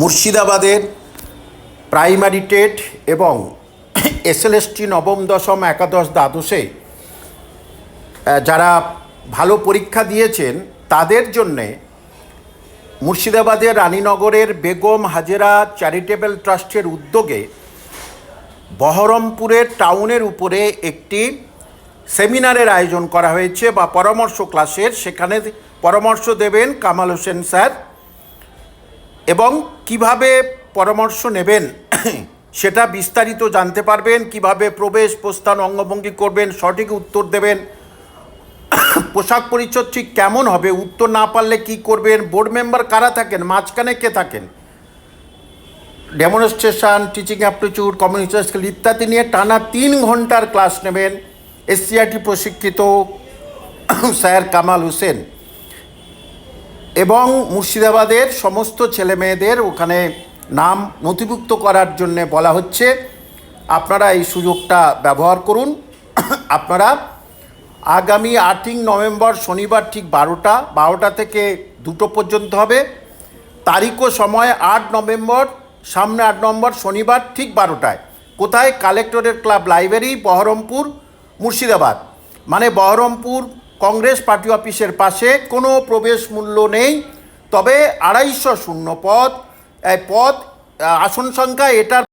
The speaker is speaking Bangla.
মুর্শিদাবাদের প্রাইমারি টেট এবং এসএলএসটি নবম, দশম, একাদশ দ্বাদশে যারা ভালো পরীক্ষা দিয়েছেন, তাদের জন্যে মুর্শিদাবাদের রানীনগরের বেগম হাজেরা চ্যারিটেবল ট্রাস্টের উদ্যোগে বহরমপুরের টাউনের উপরে একটি সেমিনারের আয়োজন করা হয়েছে বা পরামর্শ ক্লাসের। সেখানে পরামর্শ দেবেন কামাল হোসেন স্যার। এবং কীভাবে পরামর্শ নেবেন, সেটা বিস্তারিত জানতে পারবেন, কীভাবে প্রবেশ প্রস্থান অঙ্গভঙ্গি করবেন, সঠিক উত্তর দেবেন। পোশাক পরিচ্ছদ ঠিক কেমন হবে, উত্তর না পারলে কি করবেন বোর্ড মেম্বার কারা থাকেন, মাঝখানে কে থাকেন? Demonstration teaching aptitude communication skill ইত্যাদি নিয়ে টানা তিন ঘণ্টার ক্লাস নেবেন। এসসিআরটি প্রশিক্ষিত স্যার কামাল হোসেন। এবং মুর্শিদাবাদের সমস্ত ছেলে মেয়েদের ওখানে নাম নথিভুক্ত করার জন্য বলা হচ্ছে, আপনারা এই সুযোগটা ব্যবহার করুন। আপনারা আগামী আটই নভেম্বর শনিবার ঠিক বারোটা বারোটা থেকে দুটো পর্যন্ত হবে। তারিখ ও সময় আট নভেম্বর, সামনে আট নম্বর শনিবার ঠিক বারোটায়। কোথায়? কালেক্টরের ক্লাব লাইব্রেরি, বহরমপুর, মুর্শিদাবাদ। মানে বহরমপুর কংগ্রেস পার্টি অফিসের পাশে কোনো প্রবেশ মূল্য নেই। তবে আড়াইশো শূন্য পদ পদ আসন সংখ্যা এটার